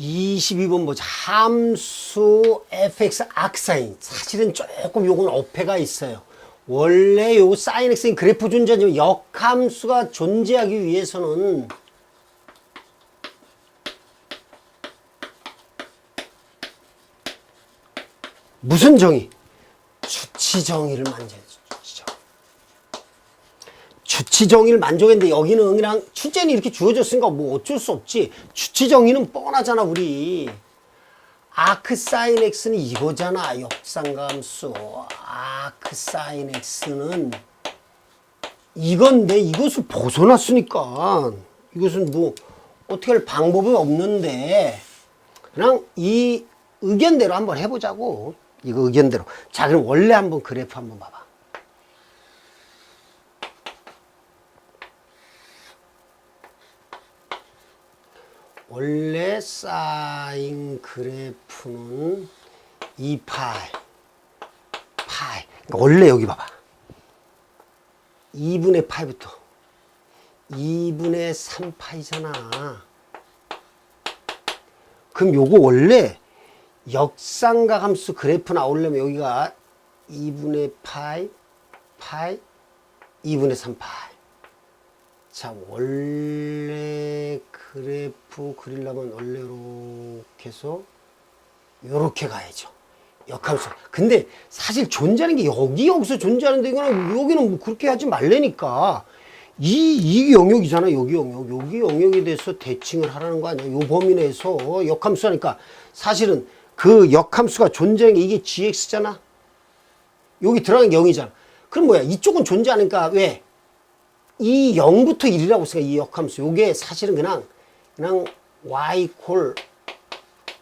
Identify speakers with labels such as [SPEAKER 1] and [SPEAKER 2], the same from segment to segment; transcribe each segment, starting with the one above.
[SPEAKER 1] 22번 보자. 함수 fx 악사인. 사실은 조금 요건 어폐가 있어요. 원래 요 사인 x인 그래프 존재하지만 역함수가 존재하기 위해서는 무슨 정의? 주치 정의를 만져야죠. 주치 정의. 주치 정의를 만족했는데 여기는 그냥 출제는 이렇게 주어졌으니까 뭐 어쩔 수 없지. 주치 정의는 뻔하잖아 우리. 아크 사인 x는 이거잖아 역상감수. 아크 사인 x는 이건데 이것을 벗어났으니까 이것은 뭐 어떻게 할 방법이 없는데 그냥 이 의견대로 한번 해보자고 이거 의견대로 자 그럼 원래 한번 그래프 한번 봐봐 원래 사인 그래프는 2파이 파이 그러니까 원래 여기 봐봐. 2분의 파이부터. 2분의 3파이잖아. 그럼 요거 원래 역삼각 함수 그래프 나오려면 여기가 2분의 파이, 파이, 2분의 3파이. 자, 원래 그래프 그리려면 원래 이렇게 해서 요렇게 가야죠. 역함수. 근데 사실 존재하는 게 여기 여기서 존재하는데 이거는 여기는 뭐 그렇게 하지 말래니까 이, 이 영역이잖아, 여기 영역. 여기 영역에 대해서 대칭을 하라는 거 아니야. 요 범위 내에서 역함수하니까 사실은 그 역함수가 존재하는 게 이게 gx잖아. 여기 게 0이잖아. 그럼 뭐야? 이쪽은 존재하니까 왜? 이 0부터 1이라고 생각해, 이 역함수. 요게 사실은 그냥, 그냥 y 콜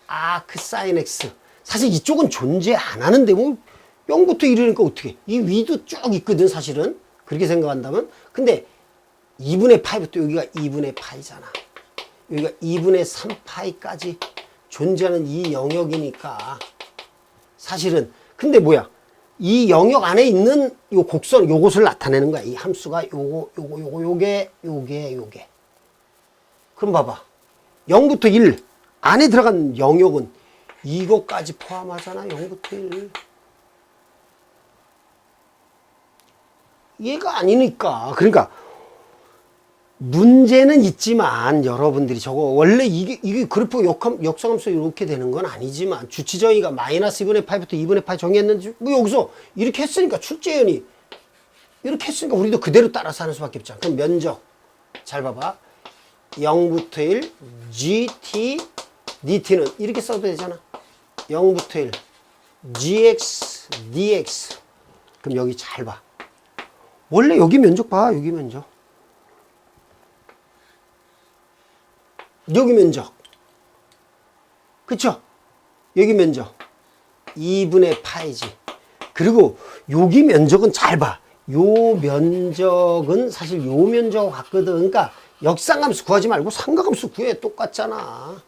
[SPEAKER 1] 아크 사인 x. 사실 이쪽은 존재 안 하는데 뭐 0부터 1이니까 어떻게? 이 위도 쭉 있거든, 사실은. 그렇게 생각한다면. 근데 2분의 파이부터 여기가 2분의 파이잖아. 여기가 2분의 3파이까지 존재하는 이 영역이니까 사실은 근데 뭐야? 이 영역 안에 있는 요 곡선 요것을 나타내는 거야. 이 함수가 요거 요거 요거 요게 요게 요게. 그럼 봐봐. 0부터 1 안에 들어간 영역은 이것까지 포함하잖아. 0부터 1. 얘가 아니니까. 그러니까 문제는 있지만 여러분들이 저거 원래 이게 이게 그래프 역함 역성함수 이렇게 되는 건 아니지만 주치정의가 마이너스 2분의 8부터 2분의 8 정했는지 뭐 여기서 이렇게 했으니까 출제연이 이렇게 했으니까 우리도 그대로 따라서 하는 수밖에 없잖아. 그럼 면적 잘 봐봐. 0부터 1 gt dt는 이렇게 써도 되잖아. 0부터 1 gx dx 그럼 여기 잘 봐. 원래 여기 면적 봐. 여기 면적. 여기 면적. 그쵸? 여기 면적. 2분의 파이지. 그리고 여기 면적은 잘 봐. 요 면적은 사실 요 면적 같거든. 그러니까 역상함수 구하지 말고 삼각함수 구해. 똑같잖아.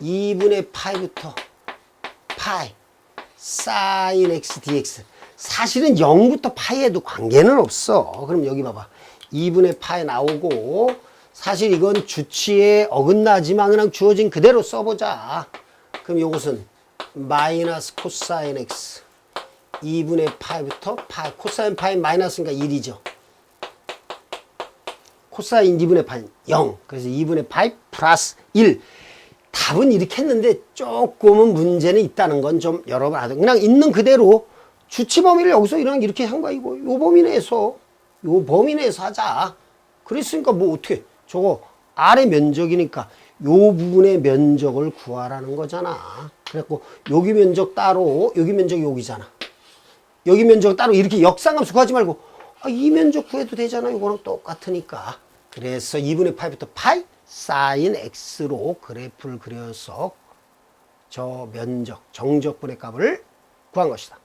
[SPEAKER 1] 2분의 파이부터 파이 사인 x dx. 사실은 0부터 파이에도 관계는 없어. 그럼 여기 봐봐. 2분의 파이 나오고 사실 이건 주치에 어긋나지만 그냥 주어진 그대로 써보자. 그럼 이것은 마이너스 코사인 x 2분의 파이부터 파이 코사인 파이 마이너스니까 1이죠. 코사인 2분의 파이 0. 그래서 2분의 파이 플러스 1. 답은 이렇게 했는데 조금은 문제는 있다는 건 좀 여러분 아도 그냥 있는 그대로 주치 범위를 여기서 이런 이렇게 한 거야 이거 요 범위 내에서 요 범위 내에서 하자. 그랬으니까 뭐 어떻게 저거 아래 면적이니까 요 부분의 면적을 구하라는 거잖아. 그래갖고 여기 면적 따로 여기 면적 여기잖아. 여기 면적 따로 이렇게 역상함수 구하지 말고 아, 이 면적 구해도 되잖아. 이거랑 똑같으니까. 그래서 2분의 파이부터 파이 사인 x로 그래프를 그려서 저 면적 정적분의 값을 구한 것이다.